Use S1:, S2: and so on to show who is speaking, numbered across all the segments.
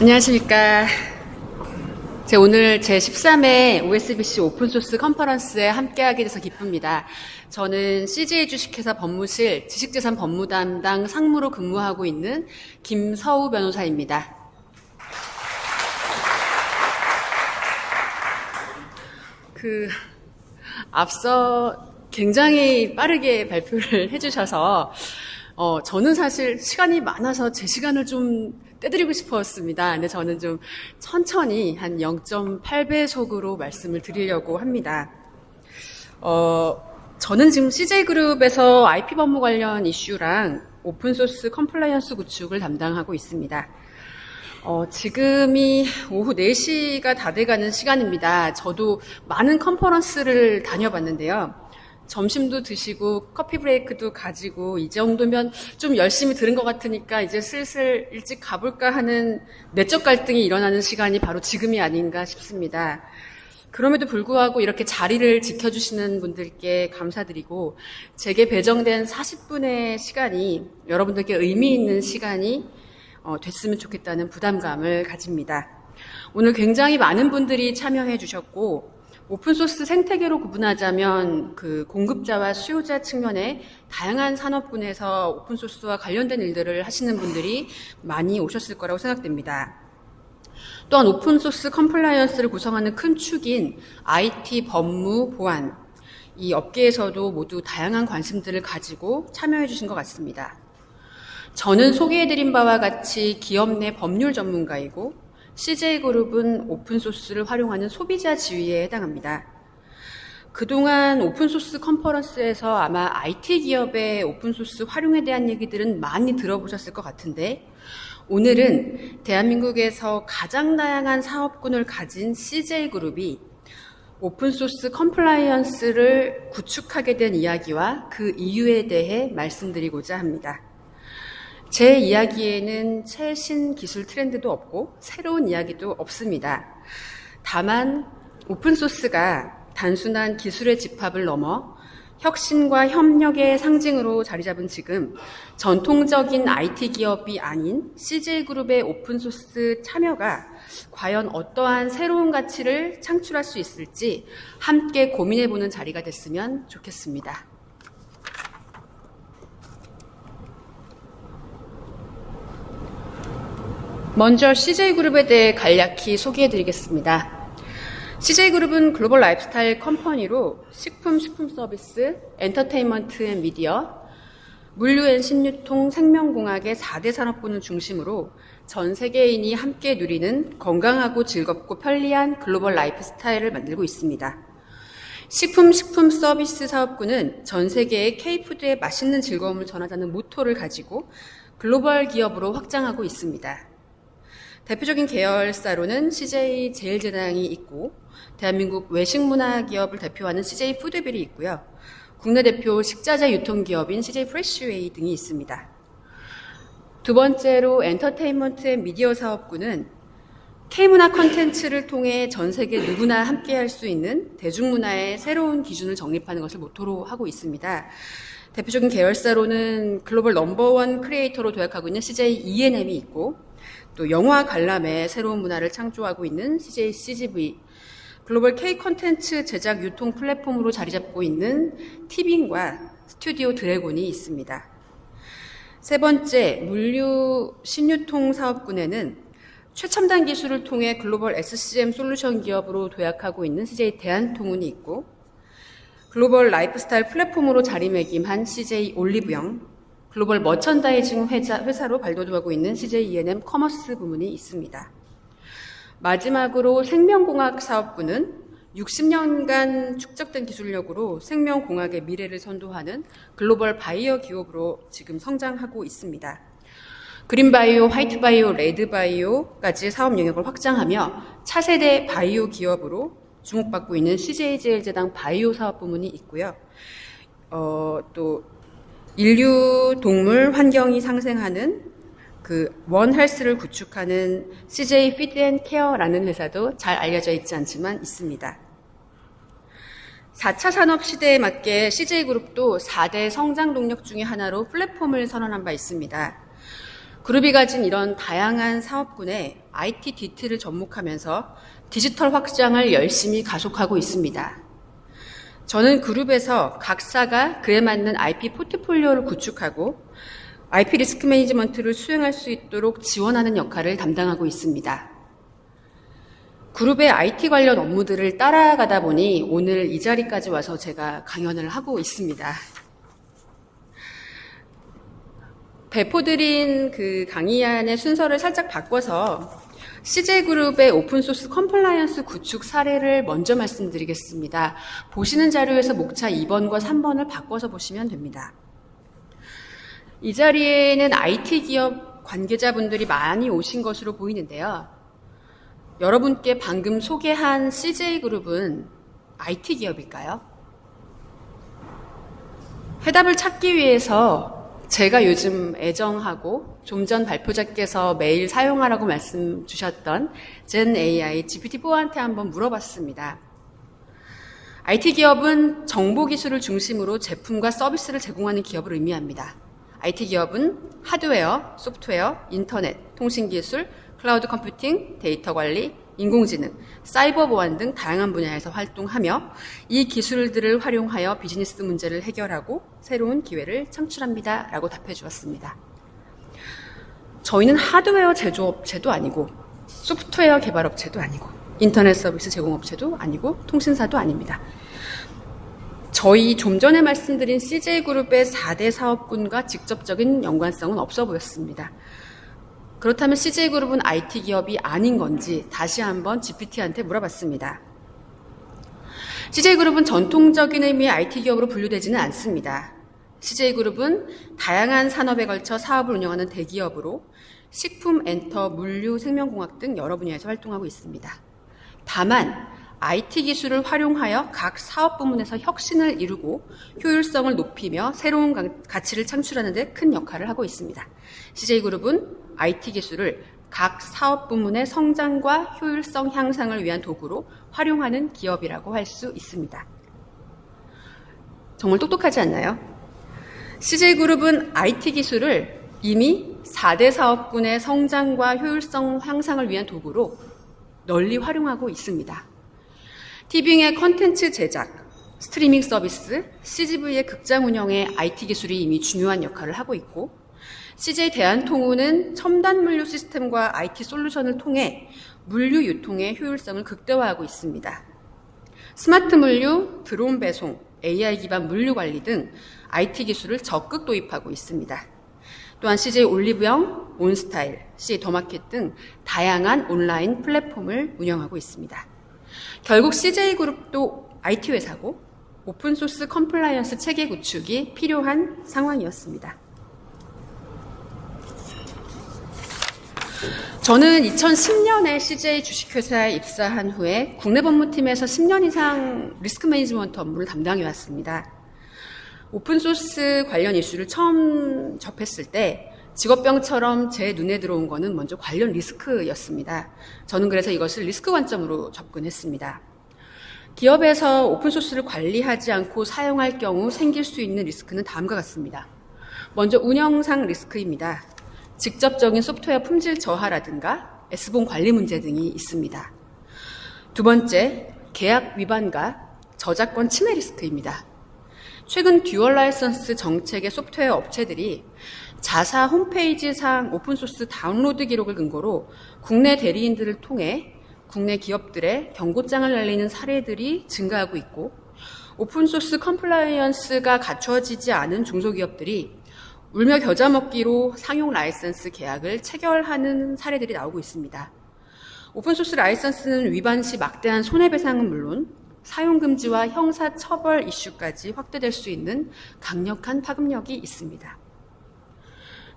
S1: 안녕하십니까. 제 오늘 제 13회 OSBC 오픈소스 컨퍼런스에 함께하게 돼서 기쁩니다. 저는 CJ 주식회사 법무실 지식재산 법무담당 상무로 근무하고 있는 김서우 변호사입니다. 그 앞서 굉장히 빠르게 발표를 해주셔서 어, 저는 사실 시간이 많아서 제 시간을 좀 떼드리고 싶었습니다. 근데 저는 좀 천천히 한 0.8배속으로 말씀을 드리려고 합니다. 어, 저는 지금 CJ그룹에서 IP 법무 관련 이슈랑 오픈소스 컴플라이언스 구축을 담당하고 있습니다. 어, 지금이 오후 4시가 다 돼가는 시간입니다. 저도 많은 컨퍼런스를 다녀봤는데요. 점심도 드시고 커피 브레이크도 가지고 이 정도면 좀 열심히 들은 것 같으니까 이제 슬슬 일찍 가볼까 하는 내적 갈등이 일어나는 시간이 바로 지금이 아닌가 싶습니다. 그럼에도 불구하고 이렇게 자리를 지켜주시는 분들께 감사드리고 제게 배정된 40분의 시간이 여러분들께 의미 있는 시간이 어, 됐으면 좋겠다는 부담감을 가집니다. 오늘 굉장히 많은 분들이 참여해 주셨고 오픈소스 생태계로 구분하자면 그 공급자와 수요자 측면에 다양한 산업군에서 오픈소스와 관련된 일들을 하시는 분들이 많이 오셨을 거라고 생각됩니다. 또한 오픈소스 컴플라이언스를 구성하는 큰 축인 IT, 법무, 보안, 이 업계에서도 모두 다양한 관심들을 가지고 참여해 주신 것 같습니다. 저는 소개해드린 바와 같이 기업 내 법률 전문가이고 CJ그룹은 오픈소스를 활용하는 소비자 지위에 해당합니다. 그동안 오픈소스 컨퍼런스에서 아마 IT 기업의 오픈소스 활용에 대한 얘기들은 많이 들어보셨을 것 같은데 오늘은 대한민국에서 가장 다양한 사업군을 가진 CJ그룹이 오픈소스 컴플라이언스를 구축하게 된 이야기와 그 이유에 대해 말씀드리고자 합니다. 제 이야기에는 최신 기술 트렌드도 없고 새로운 이야기도 없습니다. 다만 오픈소스가 단순한 기술의 집합을 넘어 혁신과 협력의 상징으로 자리 잡은 지금 전통적인 IT 기업이 아닌 CJ그룹의 오픈소스 참여가 과연 어떠한 새로운 가치를 창출할 수 있을지 함께 고민해보는 자리가 됐으면 좋겠습니다. 먼저 CJ그룹에 대해 간략히 소개해드리겠습니다. CJ그룹은 글로벌 라이프스타일 컴퍼니로 식품, 식품 서비스, 엔터테인먼트 앤 미디어, 물류 앤 신유통, 생명공학의 4대 산업군을 중심으로 전 세계인이 함께 누리는 건강하고 즐겁고 편리한 글로벌 라이프스타일을 만들고 있습니다. 식품, 식품 서비스 사업군은 전 세계의 K푸드의 맛있는 즐거움을 전하자는 모토를 가지고 글로벌 기업으로 확장하고 있습니다. 대표적인 계열사로는 CJ 제일제당이 있고 대한민국 외식문화 기업을 대표하는 CJ 푸드빌이 있고요. 국내 대표 식자재 유통기업인 CJ 프레쉬웨이 등이 있습니다. 두 번째로 엔터테인먼트 앤 미디어 사업군은 K문화 컨텐츠를 통해 전 세계 누구나 함께 할 수 있는 대중문화의 새로운 기준을 정립하는 것을 모토로 하고 있습니다. 대표적인 계열사로는 글로벌 넘버원 크리에이터로 도약하고 있는 CJ ENM이 있고 또 영화 관람의 새로운 문화를 창조하고 있는 CJ CGV, 글로벌 K 컨텐츠 제작 유통 플랫폼으로 자리 잡고 있는 티빙과 스튜디오 드래곤이 있습니다. 세 번째, 물류 신유통 사업군에는 최첨단 기술을 통해 글로벌 SCM 솔루션 기업으로 도약하고 있는 CJ 대한통운이 있고 글로벌 라이프스타일 플랫폼으로 자리매김한 CJ 올리브영, 글로벌 머천다이징 회사, 회사로 발돋움하고 있는 CJ E&M 커머스 부문이 있습니다. 마지막으로 생명공학 사업부는 60년간 축적된 기술력으로 생명공학의 미래를 선도하는 글로벌 바이오 기업으로 지금 성장하고 있습니다. 그린바이오, 화이트바이오, 레드바이오까지 사업 영역을 확장하며 차세대 바이오 기업으로 주목받고 있는 CJ제일제당 바이오 사업 부문이 있고요. 어, 또 인류, 동물, 환경이 상생하는 그 원헬스를 구축하는 CJ 피드 앤 케어라는 회사도 잘 알려져 있지 않지만 있습니다. 4차 산업 시대에 맞게 CJ그룹도 4대 성장 동력 중의 하나로 플랫폼을 선언한 바 있습니다. 그룹이 가진 이런 다양한 사업군에 IT 디트를 접목하면서 디지털 확장을 열심히 가속하고 있습니다. 저는 그룹에서 각사가 그에 맞는 IP 포트폴리오를 구축하고 IP 리스크 매니지먼트를 수행할 수 있도록 지원하는 역할을 담당하고 있습니다. 그룹의 IT 관련 업무들을 따라가다 보니 오늘 이 자리까지 와서 제가 강연을 하고 있습니다. 배포드린 그 강의안의 순서를 살짝 바꿔서 CJ그룹의 오픈소스 컴플라이언스 구축 사례를 먼저 말씀드리겠습니다. 보시는 자료에서 목차 2번과 3번을 바꿔서 보시면 됩니다. 이 자리에는 IT 기업 관계자분들이 많이 오신 것으로 보이는데요. 여러분께 방금 소개한 CJ그룹은 IT 기업일까요? 해답을 찾기 위해서 제가 요즘 애정하고 좀 전 발표자께서 매일 사용하라고 말씀 주셨던 젠 AI GPT-4한테 한번 물어봤습니다. IT 기업은 정보 기술을 중심으로 제품과 서비스를 제공하는 기업을 의미합니다. IT 기업은 하드웨어, 소프트웨어, 인터넷, 통신 기술, 클라우드 컴퓨팅, 데이터 관리, 인공지능, 사이버 보안 등 다양한 분야에서 활동하며 이 기술들을 활용하여 비즈니스 문제를 해결하고 새로운 기회를 창출합니다. 라고 답해 주었습니다. 저희는 하드웨어 제조업체도 아니고 소프트웨어 개발업체도 아니고 인터넷 서비스 제공업체도 아니고 통신사도 아닙니다. 저희 좀 전에 말씀드린 CJ그룹의 4대 사업군과 직접적인 연관성은 없어 보였습니다. 그렇다면 CJ그룹은 IT 기업이 아닌 건지 다시 한번 GPT한테 물어봤습니다. CJ그룹은 전통적인 의미의 IT 기업으로 분류되지는 않습니다. CJ그룹은 다양한 산업에 걸쳐 사업을 운영하는 대기업으로 식품, 엔터, 물류, 생명공학 등 여러 분야에서 활동하고 있습니다. 다만 IT 기술을 활용하여 각 사업 부문에서 혁신을 이루고 효율성을 높이며 새로운 가치를 창출하는 데 큰 역할을 하고 있습니다. CJ그룹은 IT 기술을 각 사업 부문의 성장과 효율성 향상을 위한 도구로 활용하는 기업이라고 할 수 있습니다. 정말 똑똑하지 않나요? CJ그룹은 IT 기술을 이미 4대 사업군의 성장과 효율성 향상을 위한 도구로 널리 활용하고 있습니다. 티빙의 컨텐츠 제작, 스트리밍 서비스, CGV의 극장 운영에 IT 기술이 이미 중요한 역할을 하고 있고, CJ 대한통운은 첨단 물류 시스템과 IT 솔루션을 통해 물류 유통의 효율성을 극대화하고 있습니다. 스마트 물류, 드론 배송, AI 기반 물류 관리 등 IT 기술을 적극 도입하고 있습니다. 또한 CJ 올리브영, 온스타일, CJ 더마켓 등 다양한 온라인 플랫폼을 운영하고 있습니다. 결국 CJ그룹도 IT 회사고 오픈소스 컴플라이언스 체계 구축이 필요한 상황이었습니다. 저는 2010년에 CJ 주식회사에 입사한 후에 국내 법무팀에서 10년 이상 리스크 매니지먼트 업무를 담당해 왔습니다. 오픈소스 관련 이슈를 처음 접했을 때 직업병처럼 제 눈에 들어온 거는 먼저 관련 리스크였습니다. 저는 그래서 이것을 리스크 관점으로 접근했습니다. 기업에서 오픈소스를 관리하지 않고 사용할 경우 생길 수 있는 리스크는 다음과 같습니다. 먼저 운영상 리스크입니다. 직접적인 소프트웨어 품질 저하라든가 S본 관리 문제 등이 있습니다. 두 번째, 계약 위반과 저작권 침해 리스크입니다. 최근 듀얼 라이선스 정책의 소프트웨어 업체들이 자사 홈페이지상 오픈소스 다운로드 기록을 근거로 국내 대리인들을 통해 국내 기업들의 경고장을 날리는 사례들이 증가하고 있고 오픈소스 컴플라이언스가 갖춰지지 않은 중소기업들이 울며 겨자 먹기로 상용 라이선스 계약을 체결하는 사례들이 나오고 있습니다. 오픈소스 라이선스는 위반 시 막대한 손해배상은 물론 사용금지와 형사처벌 이슈까지 확대될 수 있는 강력한 파급력이 있습니다.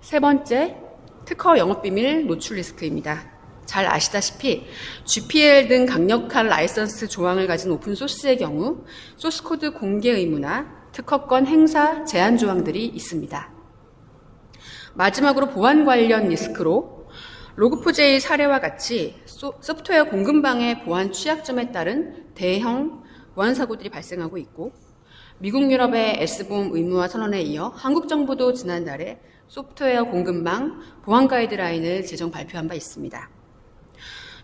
S1: 세 번째, 특허 영업비밀 노출 리스크입니다. 잘 아시다시피 GPL 등 강력한 라이선스 조항을 가진 오픈소스의 경우 소스코드 공개 의무나 특허권 행사 제한 조항들이 있습니다. 마지막으로 보안 관련 리스크로 로그포제의 사례와 같이 소프트웨어 공급망의 보안 취약점에 따른 대형 보안 사고들이 발생하고 있고 미국 유럽의 S보험 의무화 선언에 이어 한국 정부도 지난달에 소프트웨어 공급망, 보안 가이드라인을 제정 발표한 바 있습니다.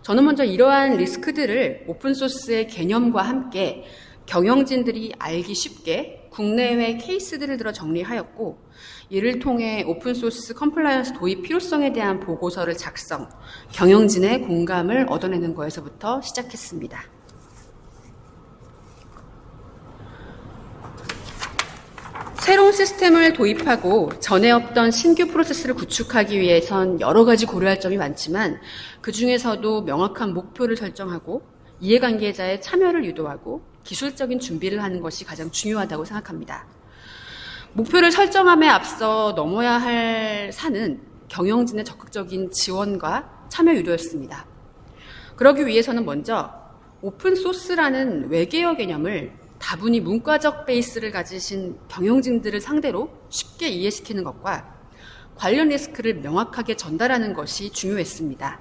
S1: 저는 먼저 이러한 리스크들을 오픈소스의 개념과 함께 경영진들이 알기 쉽게 국내외 케이스들을 들어 정리하였고, 이를 통해 오픈소스 컴플라이언스 도입 필요성에 대한 보고서를 작성, 경영진의 공감을 얻어내는 거에서부터 시작했습니다. 새로운 시스템을 도입하고 전에 없던 신규 프로세스를 구축하기 위해선 여러 가지 고려할 점이 많지만 그 중에서도 명확한 목표를 설정하고 이해관계자의 참여를 유도하고 기술적인 준비를 하는 것이 가장 중요하다고 생각합니다. 목표를 설정함에 앞서 넘어야 할 산은 경영진의 적극적인 지원과 참여 유도였습니다. 그러기 위해서는 먼저 오픈소스라는 외계어 개념을 다분히 문과적 베이스를 가지신 경영진들을 상대로 쉽게 이해시키는 것과 관련 리스크를 명확하게 전달하는 것이 중요했습니다.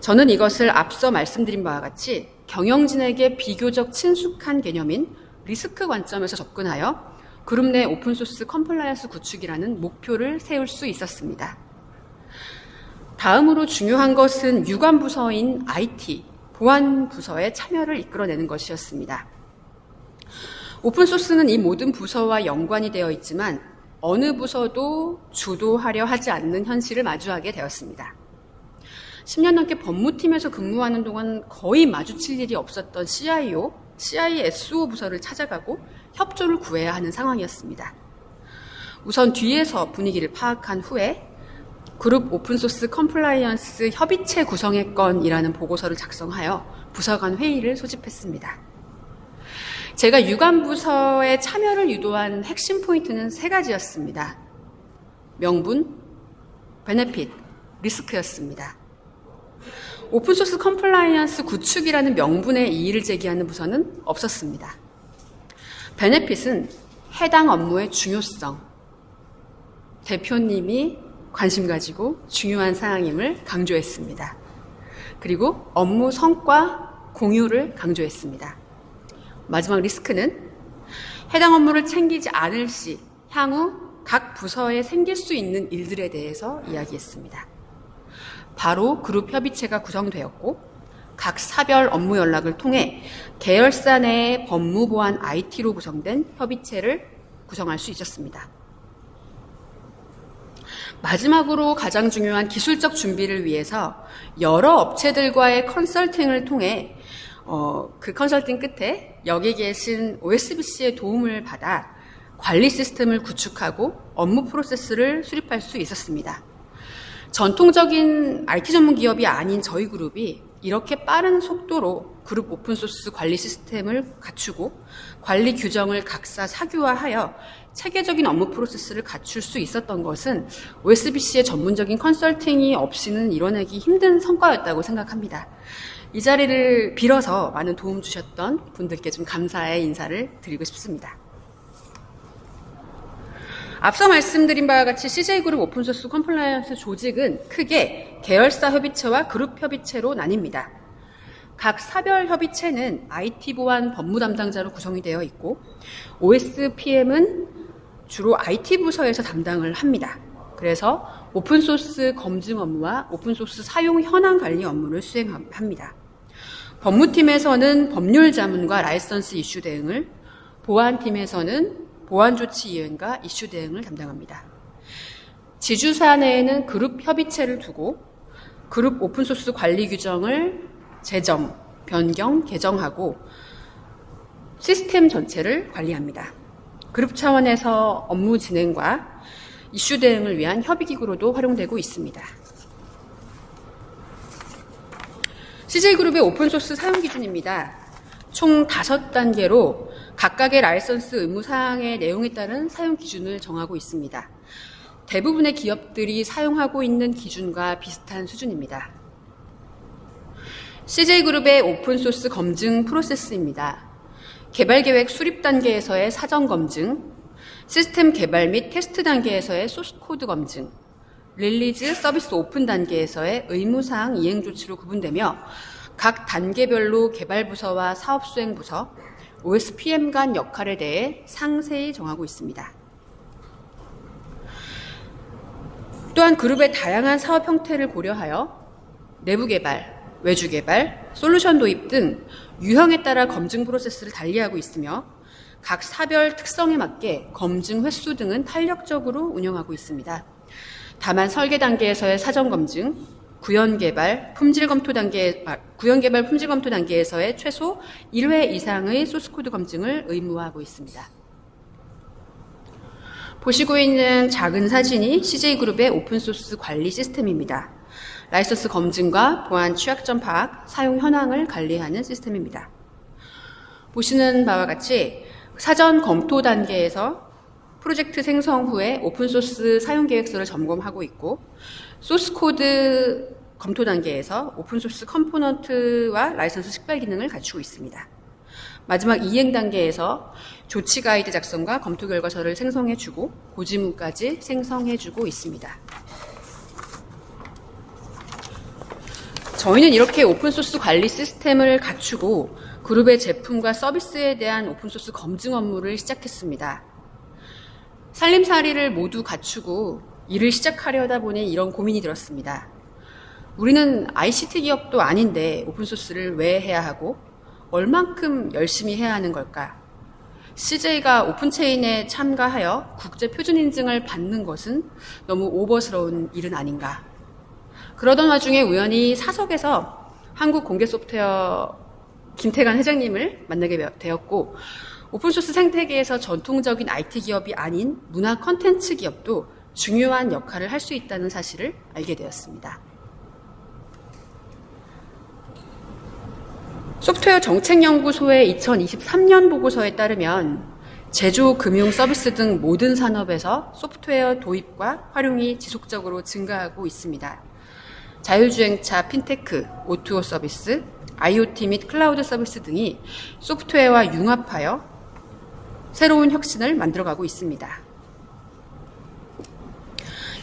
S1: 저는 이것을 앞서 말씀드린 바와 같이 경영진에게 비교적 친숙한 개념인 리스크 관점에서 접근하여 그룹 내 오픈소스 컴플라이언스 구축이라는 목표를 세울 수 있었습니다. 다음으로 중요한 것은 유관 부서인 IT, 보안 부서의 참여를 이끌어내는 것이었습니다. 오픈소스는 이 모든 부서와 연관이 되어 있지만 어느 부서도 주도하려 하지 않는 현실을 마주하게 되었습니다. 10년 넘게 법무팀에서 근무하는 동안 거의 마주칠 일이 없었던 CIO, CISO 부서를 찾아가고 협조를 구해야 하는 상황이었습니다. 우선 뒤에서 분위기를 파악한 후에 그룹 오픈소스 컴플라이언스 협의체 구성의 건이라는 보고서를 작성하여 부서 간 회의를 소집했습니다. 제가 유관부서의 참여를 유도한 핵심 포인트는 세 가지였습니다. 명분, 베네핏, 리스크였습니다. 오픈소스 컴플라이언스 구축이라는 명분의 이의를 제기하는 부서는 없었습니다. 베네핏은 해당 업무의 중요성, 대표님이 관심 가지고 중요한 사항임을 강조했습니다. 그리고 업무 성과 공유를 강조했습니다. 마지막 리스크는 해당 업무를 챙기지 않을 시 향후 각 부서에 생길 수 있는 일들에 대해서 이야기했습니다. 바로 그룹 협의체가 구성되었고 각 사별 업무 연락을 통해 계열사 내의 법무 보안 IT로 구성된 협의체를 구성할 수 있었습니다. 마지막으로 가장 중요한 기술적 준비를 위해서 여러 업체들과의 컨설팅을 통해 어, 그 컨설팅 끝에 여기 계신 OSBC의 도움을 받아 관리 시스템을 구축하고 업무 프로세스를 수립할 수 있었습니다. 전통적인 IT 전문 기업이 아닌 저희 그룹이 이렇게 빠른 속도로 그룹 오픈소스 관리 시스템을 갖추고 관리 규정을 각사 사규화하여 체계적인 업무 프로세스를 갖출 수 있었던 것은 OSBC의 전문적인 컨설팅이 없이는 이뤄내기 힘든 성과였다고 생각합니다. 이 자리를 빌어서 많은 도움 주셨던 분들께 좀 감사의 인사를 드리고 싶습니다. 앞서 말씀드린 바와 같이 CJ그룹 오픈소스 컴플라이언스 조직은 크게 계열사 협의체와 그룹 협의체로 나뉩니다. 각 사별 협의체는 IT 보안 법무 담당자로 구성이 되어 있고 OSPM은 주로 IT 부서에서 담당을 합니다. 그래서 오픈소스 검증 업무와 오픈소스 사용 현황 관리 업무를 수행합니다. 법무팀에서는 법률 자문과 라이선스 이슈 대응을, 보안팀에서는 보안 조치 이행과 이슈 대응을 담당합니다. 지주사 내에는 그룹 협의체를 두고 그룹 오픈소스 관리 규정을 제정, 변경, 개정하고 시스템 전체를 관리합니다. 그룹 차원에서 업무 진행과 이슈 대응을 위한 협의기구로도 활용되고 있습니다. CJ그룹의 오픈소스 사용 기준입니다. 총 다섯 단계로 각각의 라이선스 의무 사항의 내용에 따른 사용 기준을 정하고 있습니다. 대부분의 기업들이 사용하고 있는 기준과 비슷한 수준입니다. CJ그룹의 오픈소스 검증 프로세스입니다. 개발 계획 수립 단계에서의 사전 검증, 시스템 개발 및 테스트 단계에서의 소스 코드 검증, 릴리즈 서비스 오픈 단계에서의 의무사항 이행 조치로 구분되며 각 단계별로 개발부서와 사업수행부서, OSPM 간 역할에 대해 상세히 정하고 있습니다. 또한 그룹의 다양한 사업 형태를 고려하여 내부 개발, 외주 개발, 솔루션 도입 등 유형에 따라 검증 프로세스를 달리하고 있으며 각 사별 특성에 맞게 검증 횟수 등은 탄력적으로 운영하고 있습니다. 다만 설계 단계에서의 사전 검증, 구현 개발, 품질 검토 단계, 아, 구현 개발 품질 검토 단계에서의 최소 1회 이상의 소스 코드 검증을 의무화하고 있습니다. 보시고 있는 작은 사진이 CJ그룹의 오픈 소스 관리 시스템입니다. 라이선스 검증과 보안 취약점 파악, 사용 현황을 관리하는 시스템입니다. 보시는 바와 같이 사전 검토 단계에서 프로젝트 생성 후에 오픈소스 사용 계획서를 점검하고 있고 소스 코드 검토 단계에서 오픈소스 컴포넌트와 라이선스 식별 기능을 갖추고 있습니다. 마지막 이행 단계에서 조치 가이드 작성과 검토 결과서를 생성해주고 고지문까지 생성해주고 있습니다. 저희는 이렇게 오픈소스 관리 시스템을 갖추고 그룹의 제품과 서비스에 대한 오픈소스 검증 업무를 시작했습니다. 살림살이를 모두 갖추고 일을 시작하려다 보니 이런 고민이 들었습니다. 우리는 ICT 기업도 아닌데 오픈소스를 왜 해야 하고 얼만큼 열심히 해야 하는 걸까? CJ가 오픈체인에 참가하여 국제 표준 인증을 받는 것은 너무 오버스러운 일은 아닌가? 그러던 와중에 우연히 사석에서 한국 공개 소프트웨어 김태관 회장님을 만나게 되었고 오픈소스 생태계에서 전통적인 IT 기업이 아닌 문화 컨텐츠 기업도 중요한 역할을 할 수 있다는 사실을 알게 되었습니다. 소프트웨어 정책연구소의 2023년 보고서에 따르면 제조, 금융, 서비스 등 모든 산업에서 소프트웨어 도입과 활용이 지속적으로 증가하고 있습니다. 자율주행차, 핀테크, O2O 서비스, IoT 및 클라우드 서비스 등이 소프트웨어와 융합하여 새로운 혁신을 만들어가고 있습니다.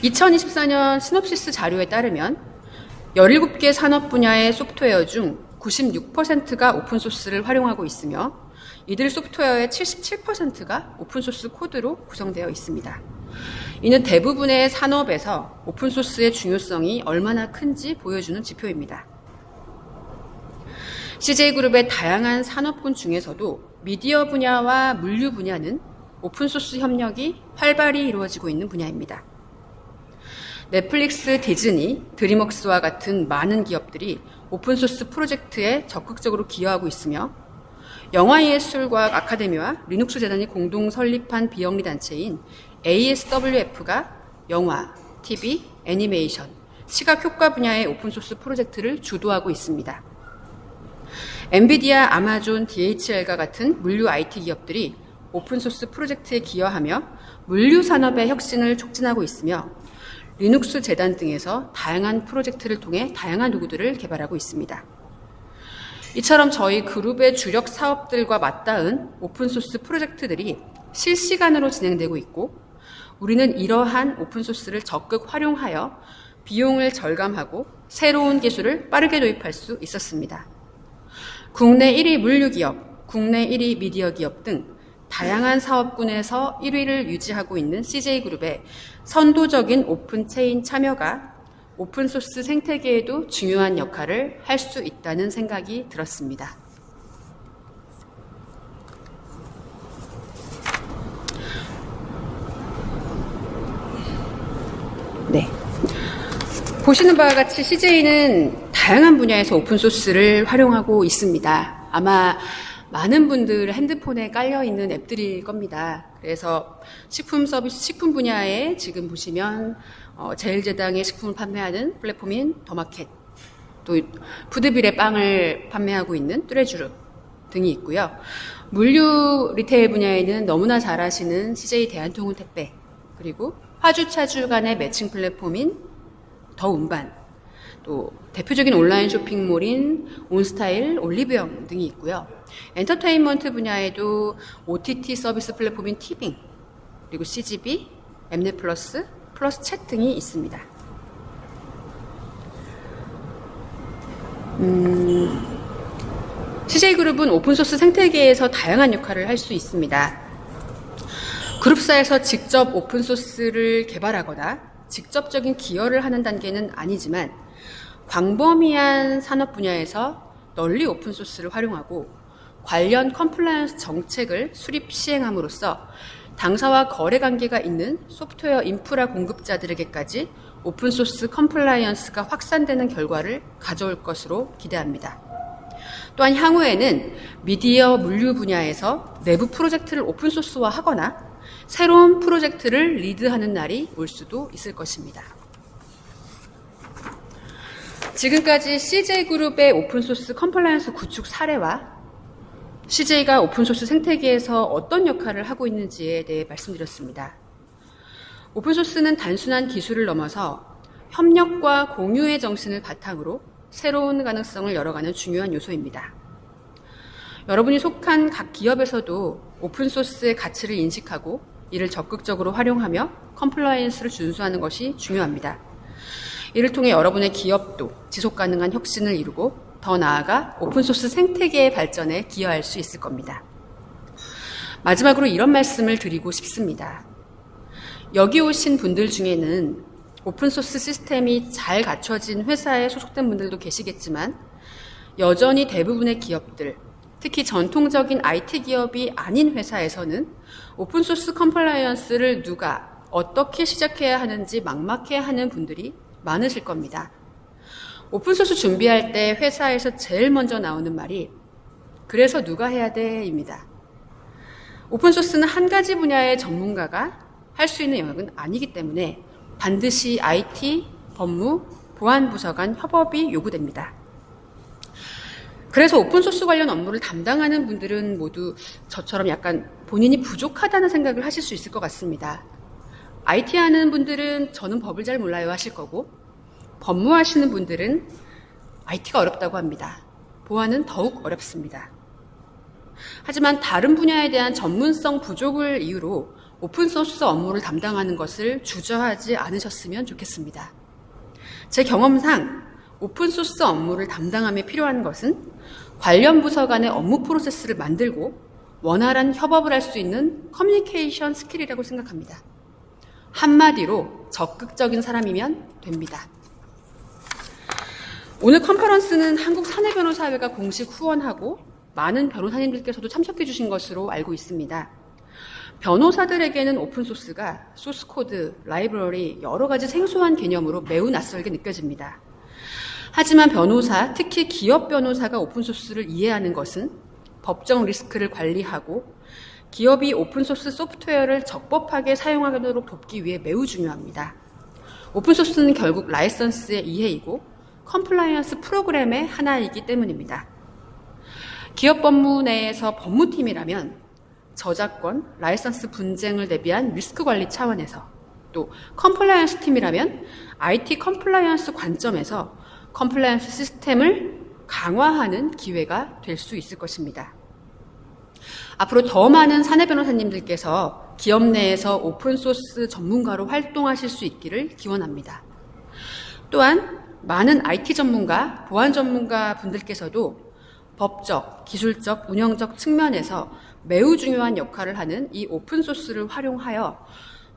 S1: 2024년 시놉시스 자료에 따르면 17개 산업 분야의 소프트웨어 중 96%가 오픈소스를 활용하고 있으며 이들 소프트웨어의 77%가 오픈소스 코드로 구성되어 있습니다. 이는 대부분의 산업에서 오픈소스의 중요성이 얼마나 큰지 보여주는 지표입니다. CJ그룹의 다양한 산업군 중에서도 미디어 분야와 물류 분야는 오픈소스 협력이 활발히 이루어지고 있는 분야입니다. 넷플릭스, 디즈니, 드리먹스와 같은 많은 기업들이 오픈소스 프로젝트에 적극적으로 기여하고 있으며 영화예술과학 아카데미와 리눅스 재단이 공동 설립한 비영리 단체인 ASWF가 영화, TV, 애니메이션, 시각 효과 분야의 오픈소스 프로젝트를 주도하고 있습니다. 엔비디아, 아마존, DHL과 같은 물류 IT 기업들이 오픈소스 프로젝트에 기여하며 물류 산업의 혁신을 촉진하고 있으며 리눅스 재단 등에서 다양한 프로젝트를 통해 다양한 도구들을 개발하고 있습니다. 이처럼 저희 그룹의 주력 사업들과 맞닿은 오픈소스 프로젝트들이 실시간으로 진행되고 있고 우리는 이러한 오픈소스를 적극 활용하여 비용을 절감하고 새로운 기술을 빠르게 도입할 수 있었습니다. 국내 1위 물류기업, 국내 1위 미디어 기업 등 다양한 사업군에서 1위를 유지하고 있는 CJ그룹의 선도적인 오픈체인 참여가 오픈소스 생태계에도 중요한 역할을 할 수 있다는 생각이 들었습니다. 네. 보시는 바와 같이 CJ는 다양한 분야에서 오픈소스를 활용하고 있습니다. 아마 많은 분들 핸드폰에 깔려 있는 앱들일 겁니다. 그래서 식품 서비스, 식품 분야에 지금 보시면 어, 제일제당의 식품을 판매하는 플랫폼인 더마켓, 또 푸드빌의 빵을 판매하고 있는 뚜레쥬르 등이 있고요. 물류 리테일 분야에는 너무나 잘 아시는 CJ 대한통운 택배, 그리고 화주 차주 간의 매칭 플랫폼인 더운반, 또 대표적인 온라인 쇼핑몰인 온스타일, 올리브영 등이 있고요. 엔터테인먼트 분야에도 OTT 서비스 플랫폼인 티빙, 그리고 CGV, 엠넷 플러스, 플러스 챗 등이 있습니다. 음, CJ그룹은 오픈소스 생태계에서 다양한 역할을 할 수 있습니다. 그룹사에서 직접 오픈소스를 개발하거나 직접적인 기여를 하는 단계는 아니지만 광범위한 산업 분야에서 널리 오픈소스를 활용하고 관련 컴플라이언스 정책을 수립 시행함으로써 당사와 거래 관계가 있는 소프트웨어 인프라 공급자들에게까지 오픈소스 컴플라이언스가 확산되는 결과를 가져올 것으로 기대합니다. 또한 향후에는 미디어 물류 분야에서 내부 프로젝트를 오픈소스화 하거나 새로운 프로젝트를 리드하는 날이 올 수도 있을 것입니다. 지금까지 CJ그룹의 오픈소스 컴플라이언스 구축 사례와 CJ가 오픈소스 생태계에서 어떤 역할을 하고 있는지에 대해 말씀드렸습니다. 오픈소스는 단순한 기술을 넘어서 협력과 공유의 정신을 바탕으로 새로운 가능성을 열어가는 중요한 요소입니다. 여러분이 속한 각 기업에서도 오픈소스의 가치를 인식하고 이를 적극적으로 활용하며 컴플라이언스를 준수하는 것이 중요합니다. 이를 통해 여러분의 기업도 지속 가능한 혁신을 이루고 더 나아가 오픈소스 생태계의 발전에 기여할 수 있을 겁니다. 마지막으로 이런 말씀을 드리고 싶습니다. 여기 오신 분들 중에는 오픈소스 시스템이 잘 갖춰진 회사에 소속된 분들도 계시겠지만 여전히 대부분의 기업들, 특히 전통적인 IT 기업이 아닌 회사에서는 오픈소스 컴플라이언스를 누가 어떻게 시작해야 하는지 막막해 하는 분들이 많으실 겁니다. 오픈소스 준비할 때 회사에서 제일 먼저 나오는 말이 그래서 누가 해야 돼? 입니다. 오픈소스는 한 가지 분야의 전문가가 할 수 있는 영역은 아니기 때문에 반드시 IT, 법무, 보안부서 간 협업이 요구됩니다. 그래서 오픈소스 관련 업무를 담당하는 분들은 모두 저처럼 약간 본인이 부족하다는 생각을 하실 수 있을 것 같습니다. IT 하는 분들은 저는 법을 잘 몰라요 하실 거고, 법무하시는 분들은 IT가 어렵다고 합니다. 보안은 더욱 어렵습니다. 하지만 다른 분야에 대한 전문성 부족을 이유로 오픈소스 업무를 담당하는 것을 주저하지 않으셨으면 좋겠습니다. 제 경험상 오픈소스 업무를 담당함에 필요한 것은 관련 부서 간의 업무 프로세스를 만들고 원활한 협업을 할 수 있는 커뮤니케이션 스킬이라고 생각합니다. 한마디로 적극적인 사람이면 됩니다. 오늘 컨퍼런스는 한국 사내 변호사회가 공식 후원하고 많은 변호사님들께서도 참석해 주신 것으로 알고 있습니다. 변호사들에게는 오픈소스가 소스코드, 라이브러리, 여러 가지 생소한 개념으로 매우 낯설게 느껴집니다. 하지만 변호사, 특히 기업 변호사가 오픈소스를 이해하는 것은 법정 리스크를 관리하고 기업이 오픈소스 소프트웨어를 적법하게 사용하도록 돕기 위해 매우 중요합니다. 오픈소스는 결국 라이선스의 이해이고 컴플라이언스 프로그램의 하나이기 때문입니다. 기업 법무 내에서 법무팀이라면 저작권, 라이선스 분쟁을 대비한 리스크 관리 차원에서 또 컴플라이언스 팀이라면 IT 컴플라이언스 관점에서 컴플라이언스 시스템을 강화하는 기회가 될 수 있을 것입니다. 앞으로 더 많은 사내 변호사님들께서 기업 내에서 오픈소스 전문가로 활동하실 수 있기를 기원합니다. 또한 많은 IT 전문가, 보안 전문가 분들께서도 법적, 기술적, 운영적 측면에서 매우 중요한 역할을 하는 이 오픈소스를 활용하여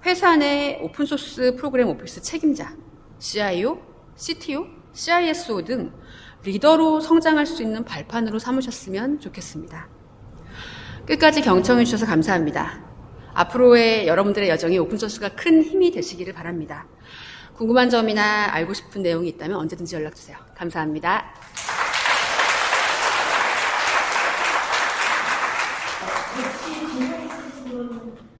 S1: 회사 내 오픈소스 프로그램 오피스 책임자, CIO, CTO, CISO 등 리더로 성장할 수 있는 발판으로 삼으셨으면 좋겠습니다. 끝까지 경청해 주셔서 감사합니다. 앞으로의 여러분들의 여정이 오픈소스가 큰 힘이 되시기를 바랍니다. 궁금한 점이나 알고 싶은 내용이 있다면 언제든지 연락 주세요. 감사합니다.